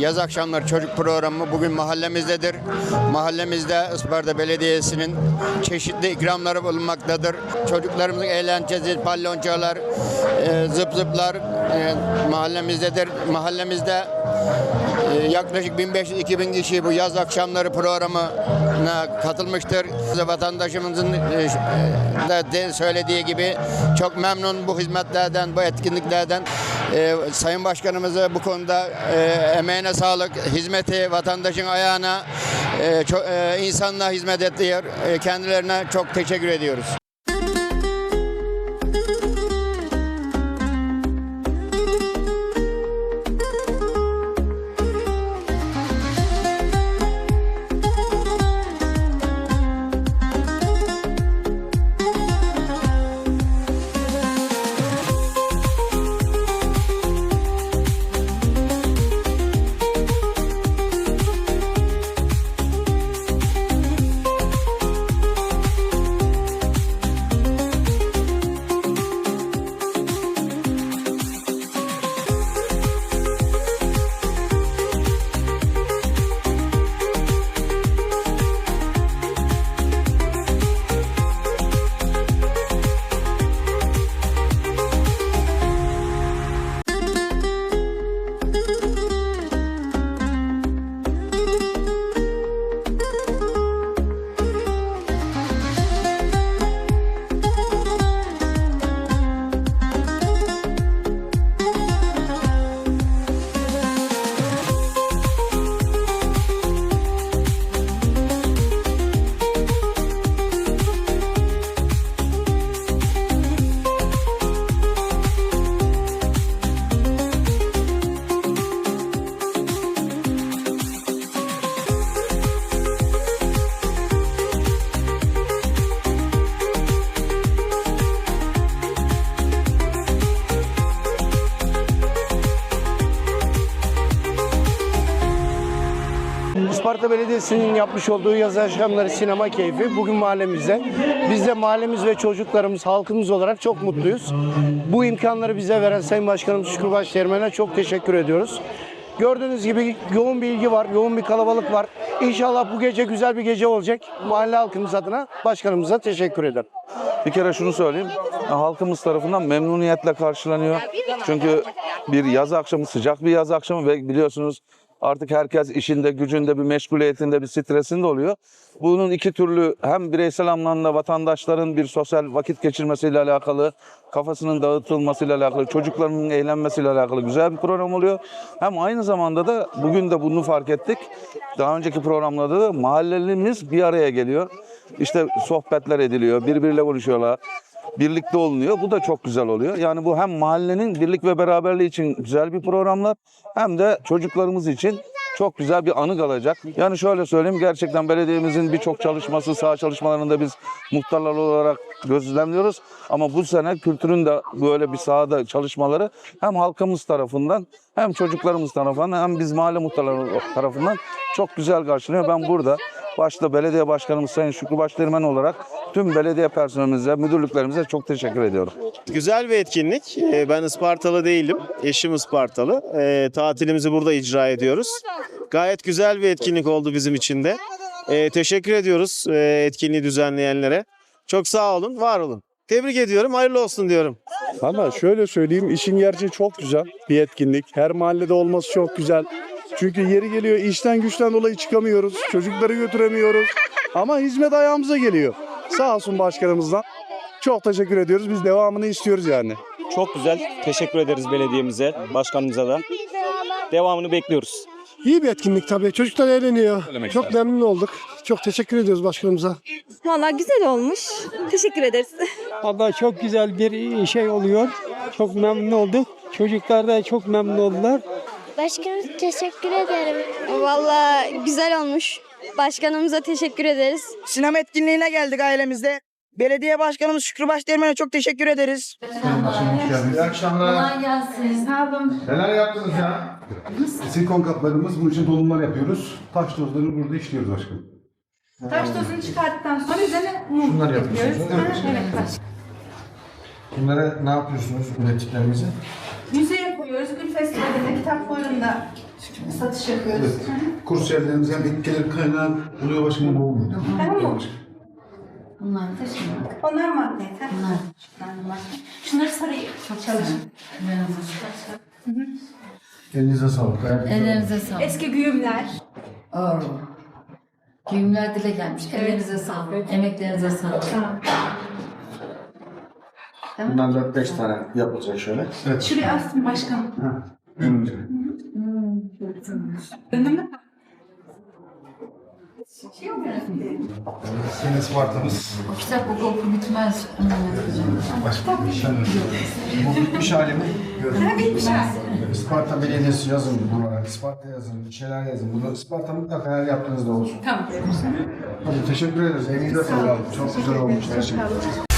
yaz akşamları çocuk programı bugün mahallemizdedir. Mahallemizde Isparta Belediyesi'nin çeşitli ikramları bulunmaktadır. Çocuklarımızın eğlencesi, ballonçalar, e, zıp zıplar e, mahallemizdedir. Mahallemizde e, yaklaşık 1500-2000 kişi bu yaz akşamları programına katılmıştır. Vatandaşımızın e, de- de söylediği gibi çok memnun bu hizmetlerden, bu etkinliklerden. E, Sayın Başkanımıza bu konuda e, emeğine sağlık, hizmeti vatandaşın ayağına, e, e, insanlığa hizmet ediyor. E, kendilerine çok teşekkür ediyoruz. Isparta Belediyesi'nin yapmış olduğu yaz akşamları sinema keyfi bugün mahallemizde. Biz de mahallemiz ve çocuklarımız, halkımız olarak çok mutluyuz. Bu imkanları bize veren Sayın Başkanımız Şükrü Başdeğirmen'e çok teşekkür ediyoruz. Gördüğünüz gibi yoğun bir ilgi var, yoğun bir kalabalık var. İnşallah bu gece güzel bir gece olacak. Mahalle halkımız adına başkanımıza teşekkür ederim. Bir kere şunu söyleyeyim. Halkımız tarafından memnuniyetle karşılanıyor. Çünkü bir yaz akşamı, sıcak bir yaz akşamı ve biliyorsunuz artık herkes işinde, gücünde, bir meşguliyetinde, bir stresinde oluyor. Bunun iki türlü hem bireysel anlamda vatandaşların bir sosyal vakit geçirmesiyle alakalı, kafasının dağıtılmasıyla alakalı, çocukların eğlenmesiyle alakalı güzel bir program oluyor. Hem aynı zamanda da bugün de bunu fark ettik. Daha önceki programlarda da mahallelimiz bir araya geliyor. İşte sohbetler ediliyor, birbiriyle konuşuyorlar birlikte olunuyor. Bu da çok güzel oluyor. Yani bu hem mahallenin birlik ve beraberliği için güzel bir programlar hem de çocuklarımız için çok güzel bir anı kalacak. Yani şöyle söyleyeyim gerçekten belediyemizin birçok çalışması, saha çalışmalarında biz muhtarlar olarak gözlemliyoruz. Ama bu sene kültürün de böyle bir sahada çalışmaları hem halkımız tarafından hem çocuklarımız tarafından hem biz mahalle muhtarları tarafından çok güzel karşılanıyor. Ben burada başta belediye başkanımız Sayın Şükrü Başdeğirmen olarak tüm belediye personelimize, müdürlüklerimize çok teşekkür ediyorum. Güzel bir etkinlik. Ee, Ben Ispartalı değilim. Eşim Ispartalı. Ee, Tatilimizi burada icra ediyoruz. Gayet güzel bir etkinlik oldu bizim için de. Ee, Teşekkür ediyoruz e, etkinliği düzenleyenlere. Çok sağ olun, var olun. Tebrik ediyorum, hayırlı olsun diyorum. Valla şöyle söyleyeyim işin gerçeği çok güzel bir etkinlik. Her mahallede olması çok güzel. Çünkü yeri geliyor işten güçten dolayı çıkamıyoruz. Çocukları götüremiyoruz. Ama hizmet ayağımıza geliyor. Sağ olsun başkanımızdan. Çok teşekkür ediyoruz. Biz devamını istiyoruz yani. Çok güzel. Teşekkür ederiz belediyemize, başkanımıza da. Devamını bekliyoruz. İyi bir etkinlik tabii. Çocuklar eğleniyor. Çok memnun olduk. Çok teşekkür ediyoruz başkanımıza. Valla güzel olmuş. Teşekkür ederiz. Vallahi çok güzel bir şey oluyor. Çok memnun olduk. Çocuklar da çok memnun oldular. Başkanım teşekkür ederim. Valla güzel olmuş. Başkanımıza teşekkür ederiz. Sinema etkinliğine geldik ailemizde. Belediye başkanımız Şükrü Başdeğirmen'e çok teşekkür ederiz. İyi akşamlar. Kolay gelsin. Sağ olun. Neler yaptınız ya? Silikon kaplarımız bunun için dolumlar yapıyoruz. Taş tozlarını burada işliyoruz başkanım. Taş tozunu çıkarttıktan sonra üzerine mum Şunlar yapıyoruz. yapıyorsunuz, Ha, evet. Evet başka. Bunlara ne yapıyorsunuz ürettiklerinizi? Müzeye koyuyoruz. Gül Festivali'nde, kitap fuarında Satış yapıyoruz. Evet. Kursiyerlerimiz hem ek gelir kaynağı oluyor başkanım bu olmuyor. değil mi? Tamam mı? Bunlar da şimdi. Onlar madde. ha? Bunlar. Şunlar madde. Şunları sarayım. Çok çalışın. Elinize sağlık. ayaklarınıza sağlık. Ellerinize sağlık. Eski güğümler. Oo. Düğümler dile gelmiş. Ellerinize sağlık. Emeklerinize sağlık. Bundan 4-5 tane yapılacak şöyle. Evet. Şuraya astım başkanım. Önce. Isparta'mız. O kitap oku oku bitmez. Onu yapacağım. Başka Bu bitmiş hali mi? Ha, bitmiş hali. Isparta Belediyesi yazın buralara. Isparta yazın. Bir şeyler yazın. Bunu Isparta mutlaka her yaptığınızda olsun. Tamam. Hadi teşekkür ederiz. Elinize sağlık. Çok güzel olmuş. Teşekkür ederiz.